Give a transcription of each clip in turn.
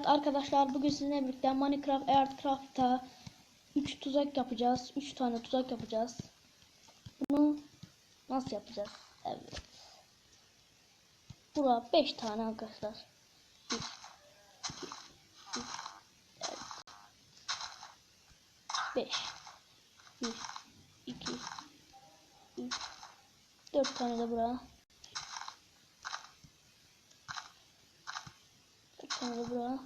Evet arkadaşlar bugün sizinle birlikte Minecraft Aircraft'ta 3 tuzak yapacağız. 3 tane tuzak yapacağız. Bunu nasıl yapacağız? Evet. Bura 5 tane arkadaşlar. 5 1 2 3 4 tane de bura. 4 tane de bura.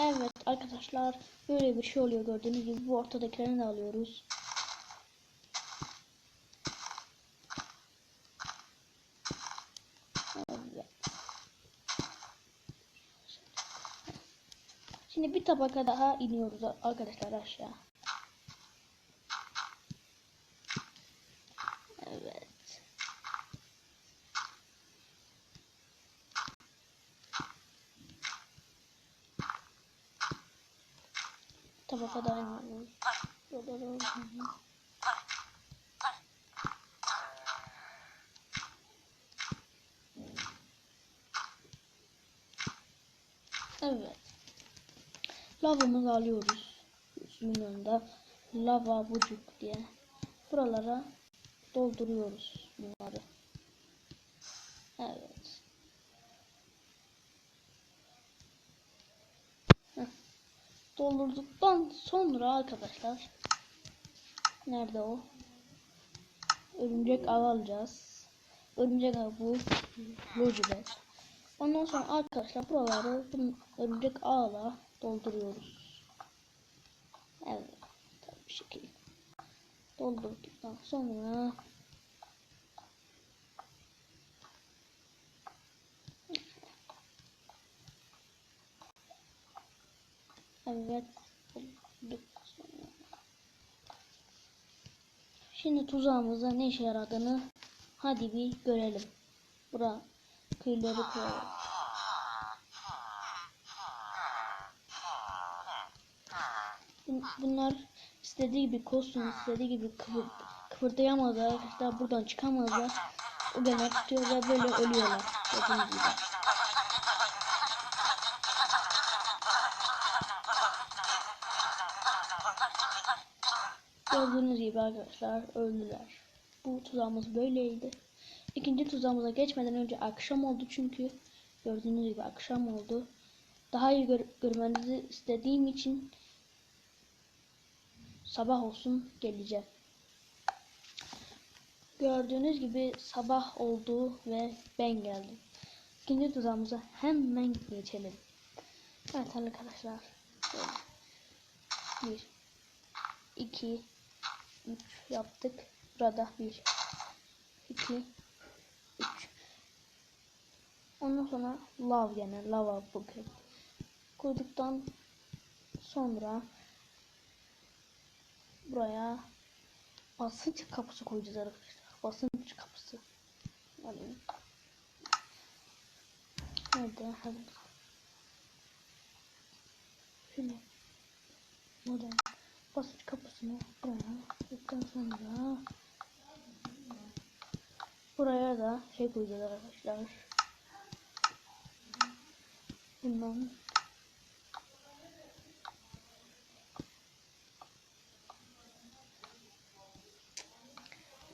Evet arkadaşlar böyle bir şey oluyor gördüğünüz gibi bu ortadakilerini de alıyoruz. Şimdi bir tabaka daha iniyoruz arkadaşlar aşağı. Evet. Tabaka daha iniyoruz. Burada da. Evet. Lavamızı alıyoruz. Suyun önünde lava bucuk diye. Buralara dolduruyoruz bunları. Evet. Heh. Doldurduktan sonra arkadaşlar nerede o? Örümcek ağı alacağız. Örümcek ağı bu. Lojiler. Ondan sonra arkadaşlar buraları bu örümcek ağla dolduruyoruz. Evet. Bir şekilde. Doldurduktan sonra Evet. Şimdi tuzağımıza ne işe yaradığını hadi bir görelim. Bura kıyıları koyalım. Bun- Bunlar istediği gibi kostüm, istediği gibi kıvır, kıvırdayamazlar arkadaşlar. Buradan çıkamazlar. O gene tutuyor böyle ölüyorlar. Gördüğünüz gibi. Arkadaşlar öldüler. Bu tuzağımız böyleydi. İkinci tuzağımıza geçmeden önce akşam oldu çünkü gördüğünüz gibi akşam oldu. Daha iyi gör- görmenizi istediğim için sabah olsun geleceğim. Gördüğünüz gibi sabah oldu ve ben geldim. İkinci tuzağımıza hemen geçelim. Evet arkadaşlar. Böyle. Bir, iki, üç yaptık. Burada bir, iki, üç. Ondan sonra lav gene lava buket. Koyduktan sonra buraya basınç kapısı koyacağız arkadaşlar. Basınç kapısı. Alayım. Nerede? Hadi. Şöyle. Buradan basınç kapısını buraya koyduktan sonra buraya da şey koyacağız arkadaşlar. Bundan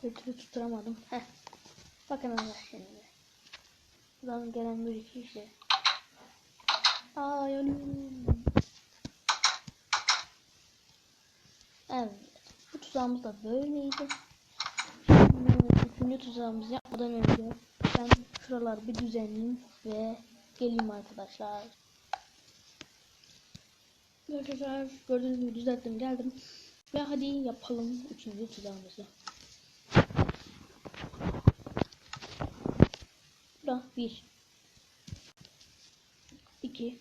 Bir türlü tutturamadım. Heh. Bakın Allah şimdi. Buradan gelen bir iki işte. Aa yanıyorum. Evet. Bu tuzağımız da böyleydi. Üçüncü tuzağımızı yapmadan önce ben şuraları bir düzenleyeyim ve geleyim arkadaşlar. Arkadaşlar gördüğünüz gibi düzelttim geldim. Ve hadi yapalım üçüncü tuzağımızı. Bura 1 2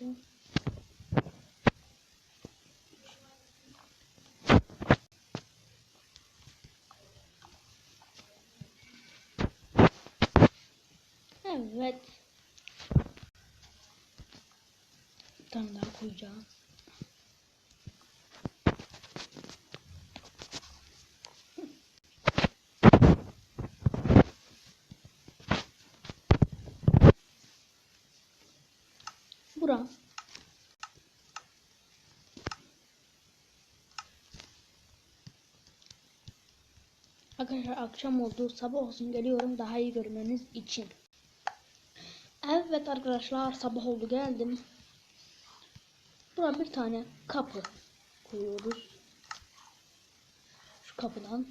3 Evet. Bir tane daha koyacağım. Bura. Arkadaşlar akşam oldu sabah olsun geliyorum daha iyi görmeniz için. Evet arkadaşlar sabah oldu geldim. Buraya bir tane kapı koyuyoruz. Şu kapıdan.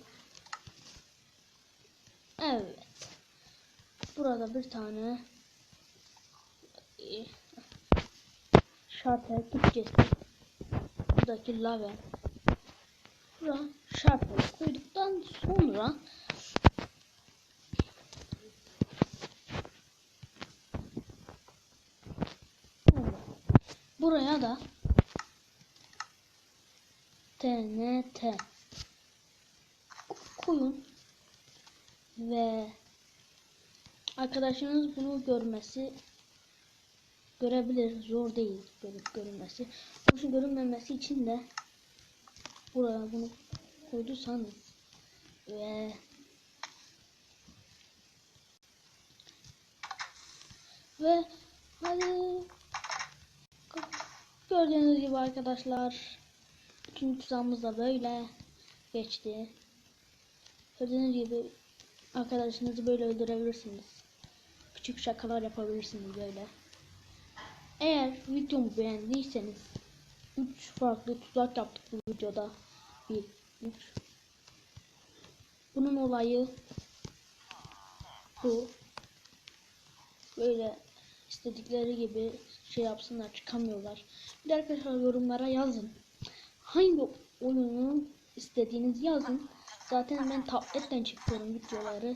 Evet. Burada bir tane şartel Türkçesi. Buradaki lave. Buraya şartel koyduktan sonra buraya da TNT koyun ve arkadaşınız bunu görmesi görebilir. Zor değil görüp görünmesi. Bunun görünmemesi için de buraya bunu koyduysanız ve ve hadi gördüğünüz gibi arkadaşlar Üçüncü tuzağımız da böyle geçti. Gördüğünüz gibi arkadaşınızı böyle öldürebilirsiniz. Küçük şakalar yapabilirsiniz böyle. Eğer videomu beğendiyseniz 3 farklı tuzak yaptık bu videoda. 1 3 Bunun olayı bu. Böyle istedikleri gibi şey yapsınlar çıkamıyorlar. Bir de arkadaşlar yorumlara yazın hangi oyunu istediğiniz yazın. Zaten ben tabletten çekiyorum videoları.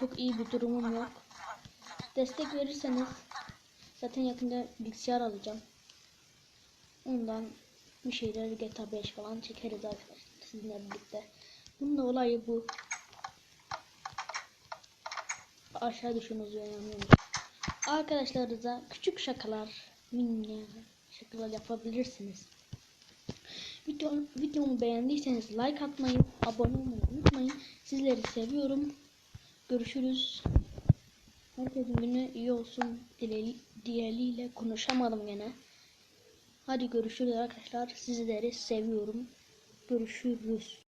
Çok iyi bir durumum yok. Destek verirseniz zaten yakında bilgisayar alacağım. Ondan bir şeyler GTA 5 falan çekeriz arkadaşlar sizinle birlikte. Bunun da olayı bu. Aşağı düşün uzayanıyormuş. Arkadaşlarınıza küçük şakalar, mini şakalar yapabilirsiniz. Video, videomu beğendiyseniz like atmayı, abone olmayı unutmayın. Sizleri seviyorum. Görüşürüz. Herkesin günü iyi olsun dileli, diğeriyle konuşamadım gene. Hadi görüşürüz arkadaşlar. Sizleri seviyorum. Görüşürüz.